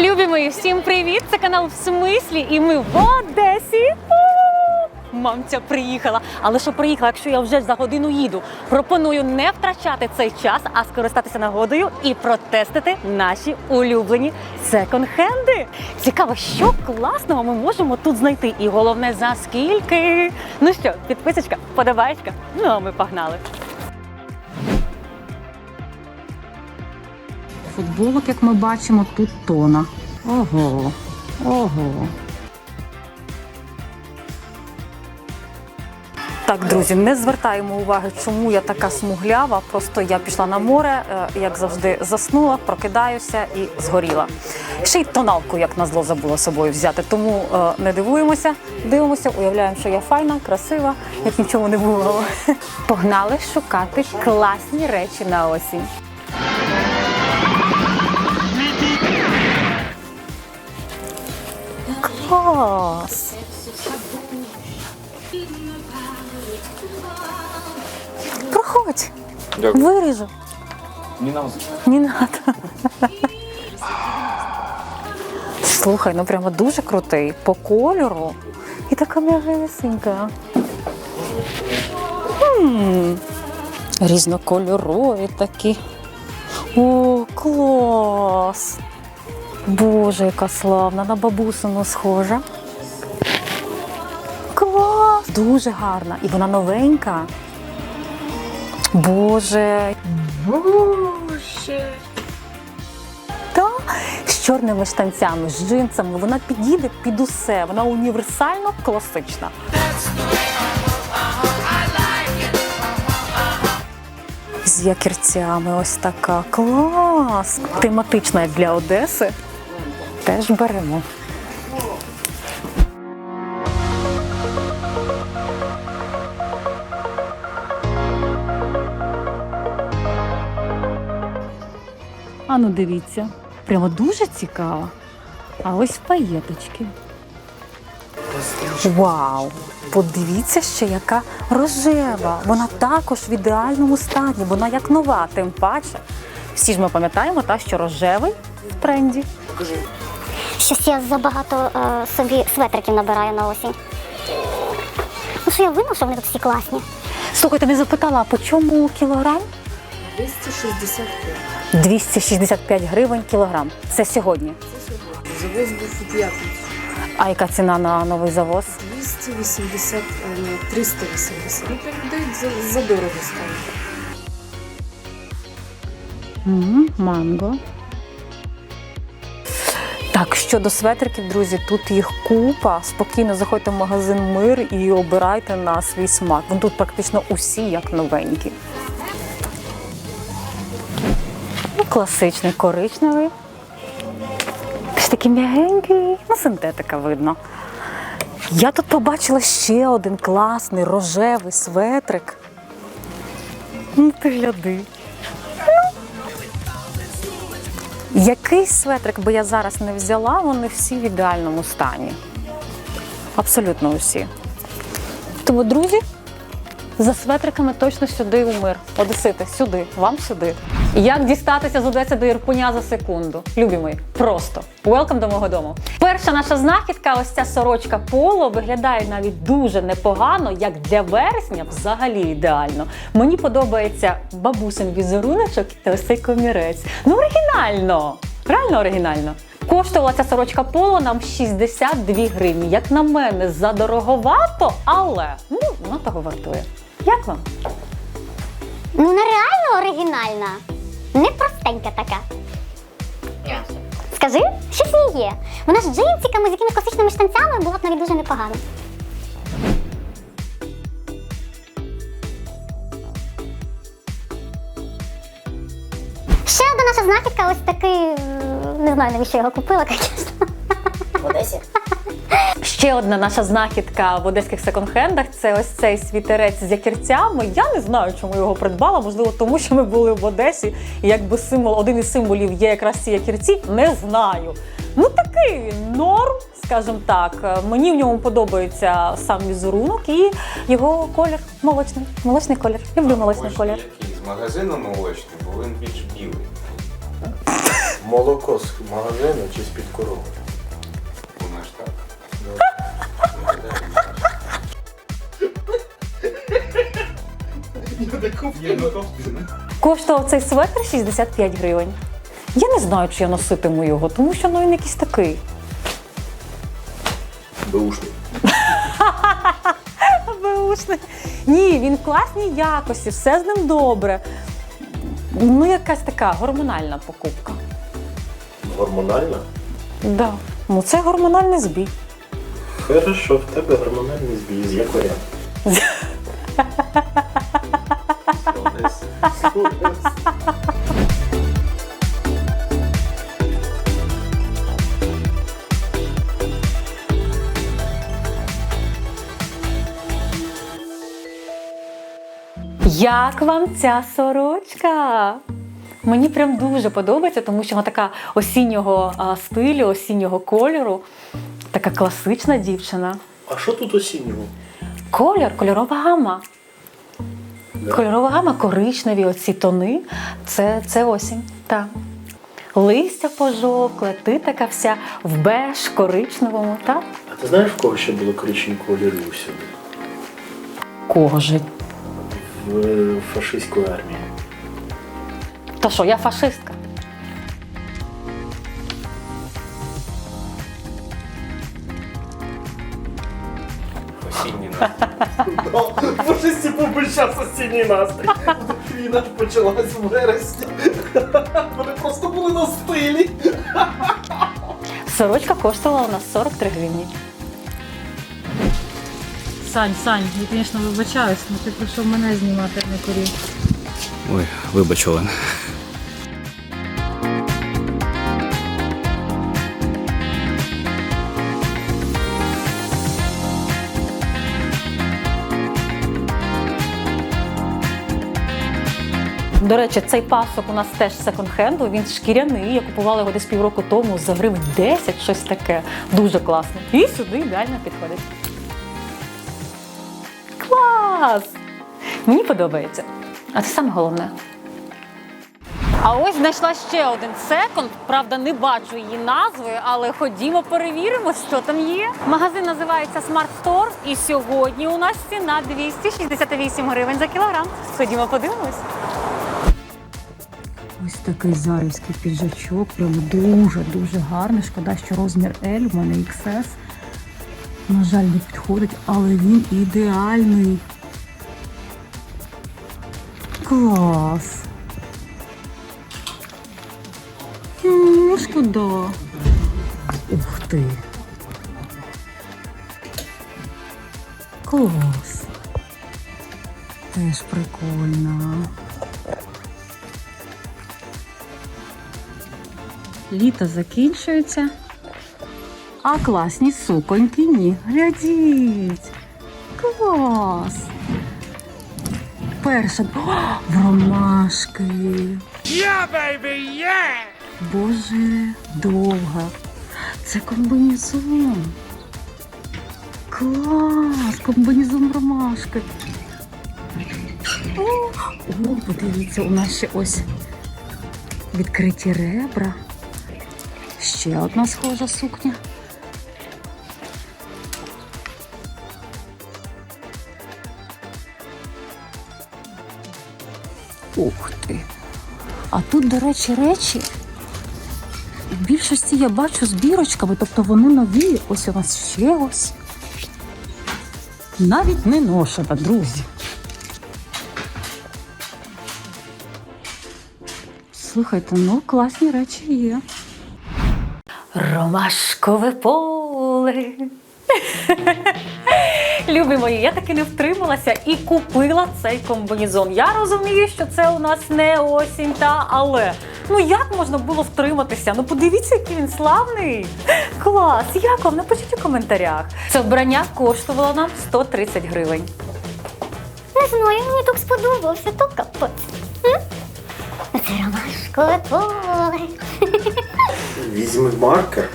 Любі мої, всім привіт! Це канал в смислі, і ми в Одесі. Мамця приїхала. Але що приїхала, якщо я вже за годину їду? Пропоную не втрачати цей час, а скористатися нагодою і протестити наші улюблені секонд-хенди. Цікаво, що класного ми можемо тут знайти. І головне, за скільки. Ну що, підписочка, подобаєчка? Ну а ми погнали. Футболок, як ми бачимо, тут тона. Ого, ого. Так, друзі, не звертаємо уваги, чому я така смуглява. Просто я пішла на море, е, як завжди, заснула, прокидаюся і згоріла. Ще й тоналку, як назло, забула з собою взяти. Тому е, не дивуємося, дивимося, уявляємо, що я файна, красива, як нічого не було. Погнали шукати класні речі на осінь. Клас! Проходь, Дякую. виріжу. Не надо. Не надо. Слухай, ну прямо дуже крутий. По кольору. І така м'ягесенька. Різнокольорові такі. О, клас! Боже, яка славна, на бабусину схожа. Клас! Дуже гарна. І вона новенька. Боже. Боже. Та з чорними штанцями, з джинсами. Вона підійде під усе. Вона універсально класична. З якірцями ось така. Клас! Тематична як для Одеси. Теж беремо. А ну дивіться, прямо дуже цікаво. А ось паєточки. Вау! Подивіться ще, яка рожева. Вона також в ідеальному стані, вона як нова, тим паче. Всі ж ми пам'ятаємо, та, що рожевий в тренді. Щось я забагато е, собі светриків набираю на осінь. Ну що я винна, що вони тут всі класні? Слухайте, не запитала, а по чому кілограм? 265. 265 гривень кілограм. Це сьогодні. Завоз був у п'ятницю. А яка ціна на новий завоз? 280, а 380. Ну, прям дають за, за дорого ставити. Мгм, Манго. Так, щодо светриків, друзі, тут їх купа. Спокійно заходьте в магазин Мир і обирайте на свій смак. Вон тут практично усі як новенькі. Ну, класичний коричневий. Теж такий м'ягенький, ну, синтетика видно. Я тут побачила ще один класний рожевий светрик. Ну, ти гляди. Який светрик би я зараз не взяла, вони всі в ідеальному стані. Абсолютно усі. Тому, друзі, за светриками точно сюди у мир. Одесити, сюди, вам сюди. Як дістатися з Одеси до Ірпуня за секунду? Любі просто welcome до мого дому. Перша наша знахідка, ось ця сорочка поло, виглядає навіть дуже непогано, як для вересня, взагалі ідеально. Мені подобається бабусин візеруночок та ось цей комірець. Ну, оригінально! Реально оригінально. Коштувала ця сорочка поло нам 62 гривні. Як на мене, задороговато, але ну, воно того вартує. Як вам? Ну нереально оригінальна. Не простенька така. Скажи, щось в ній є. Вона з джинсиками, з якимись класичними штанцями була б навіть дуже непогано. Ще одна наша знахідка, ось такий. Не знаю, навіщо я його купила, звісно. Ще одна наша знахідка в одеських секонд-хендах це ось цей світерець з якірцями. Я не знаю, чому його придбала. Можливо, тому що ми були в Одесі, і якби символ, один із символів є якраз ці якірці. Не знаю. Ну такий він норм, скажімо так. Мені в ньому подобається сам візерунок і його колір молочний. Молочний колір. Люблю молочний колір. Який з магазину молочний, бо він більш білий. Молоко з магазину чи з-під корови? Коштував цей светр 65 гривень. Я не знаю, чи я носитиму його, тому що ну, він якийсь такий. Беушний. Беушний. Ні, він класній якості, все з ним добре. Ну, якась така гормональна покупка. Гормональна? Да. Ну, це гормональний збій. Хорошо, в тебе гормональний збій з Як вам ця сорочка? Мені прям дуже подобається, тому що вона така осіннього а, стилю, осіннього кольору. Така класична дівчина. А що тут осіннього? Колір, кольорова гама. Кольорова гама, коричневі оці тони. Це, це осінь. Так. Листя пожовкле, ти така вся в беж, коричневому, так? А ти знаєш, в кого ще було коричневі кольори усюди? Кого ж? В е, фашистської армії. То що, я фашистка? Осінній настрій. Би час осінній настрій. Війна почалась в вересні. Вони просто були на стилі. Сорочка коштувала у нас 43 гривні. Сань, Сань, я, звісно, вибачаюсь, але ти прийшов мене знімати, на корі. Ой, вибач, Олен. До речі, цей пасок у нас теж секонд-хенду, він шкіряний. Я купувала його десь півроку тому за гривень 10, щось таке. Дуже класно. І сюди ідеально підходить. Клас! Мені подобається. А це саме головне. А ось знайшла ще один секонд. Правда, не бачу її назви, але ходімо перевіримо, що там є. Магазин називається Smart Store, і сьогодні у нас ціна 268 гривень за кілограм. Ходімо подивимось. Ось такий зарівський піджачок, прям дуже-дуже гарний. Шкода, що розмір L, у мене XS. На жаль, не підходить, але він ідеальний. Клас. М, Шкода. Ух ти. Клас. Теж прикольно. Літо закінчується. А класні суконьки ні. Глядіть. Клас. Перша. О, в ромашки. Yeah, baby, yeah! Боже, довга. Це комбінезон. Клас! Комбінезон ромашки. О, о, подивіться, у нас ще ось відкриті ребра. Ще одна схожа сукня. Ух ти. А тут, до речі, речі. В більшості я бачу з бірочками, тобто вони нові. Ось у нас ще ось. Навіть не ношена, друзі. Слухайте, ну класні речі є. Ромашкове поле. Любі мої, я таки не втрималася і купила цей комбінезон. Я розумію, що це у нас не осінь, та але ну як можна було втриматися? Ну подивіться, який він славний. Клас! Як вам? Напишіть у коментарях. Це вбрання коштувало нам 130 гривень. Не знаю, мені так сподобався, то капець. Це ромашкове поле. Візьми маркер.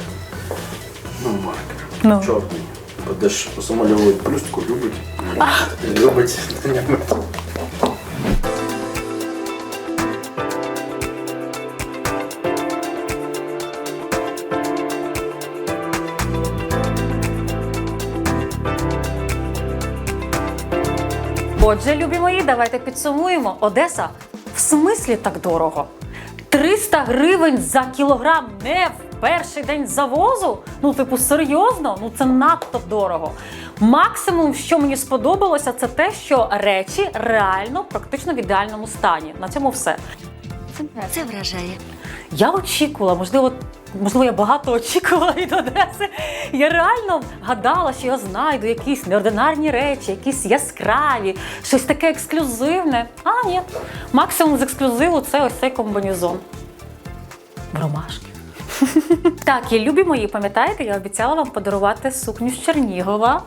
Ну, маркер. Ну. Чорний. Будеш замальовувати плюстку, любить. Любить. Отже, любі мої, давайте підсумуємо. Одеса в смислі так дорого. 300 гривень за кілограм не в перший день завозу? Ну, типу, серйозно? Ну це надто дорого. Максимум, що мені сподобалося, це те, що речі реально практично в ідеальному стані. На цьому все. Це вражає. Я очікувала, можливо, можливо, я багато очікувала від Одеси. Я реально гадала, що я знайду якісь неординарні речі, якісь яскраві, щось таке ексклюзивне. А, ні. Максимум з ексклюзиву це ось цей комбінезон. В ромашки. Так, і любі мої, пам'ятаєте, я обіцяла вам подарувати сукню з Чернігова.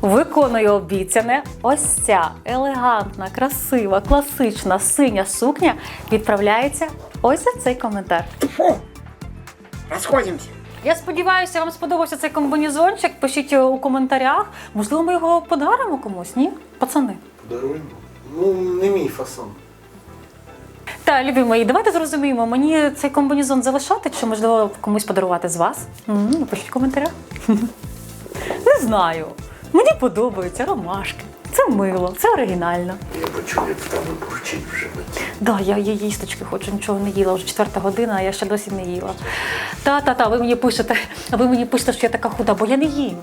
Виконую обіцяне. Ось ця елегантна, красива, класична синя сукня відправляється ось за цей коментар. Розходимося. Я сподіваюся, вам сподобався цей комбінезончик. Пишіть у коментарях. Можливо, ми його подаримо комусь, ні? Пацани. Подаруємо. Ну, не мій фасон. Та, любі мої, давайте зрозуміємо, мені цей комбінезон залишати, чи можливо комусь подарувати з вас? М, Напишіть в коментарях. Не знаю. Мені подобаються ромашки. Це мило, це оригінально. Я почув, як в тебе бурчить в животі. Да, я, я їсточки хочу, нічого не їла. Вже четверта година, а я ще досі не їла. Та, та, та, ви мені пишете, а ви мені пишете, що я така худа, бо я не їм.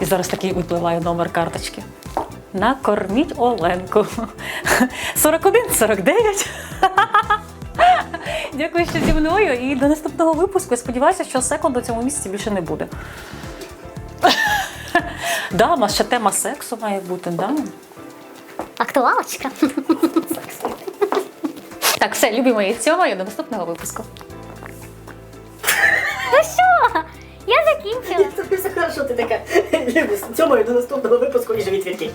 І зараз такий випливає номер карточки. Накорміть Оленку. 41 49. Дякую, що зі мною. І до наступного випуску. Я сподіваюся, що секунду у цьому місяці більше не буде. Да, у нас ще тема сексу має бути, да? Актуалочка. Так, все, любі мої, цьому до наступного випуску. Я закінчила. Все хорошо, ти така. Любиш, цьому до наступного випуску і живіть вірки.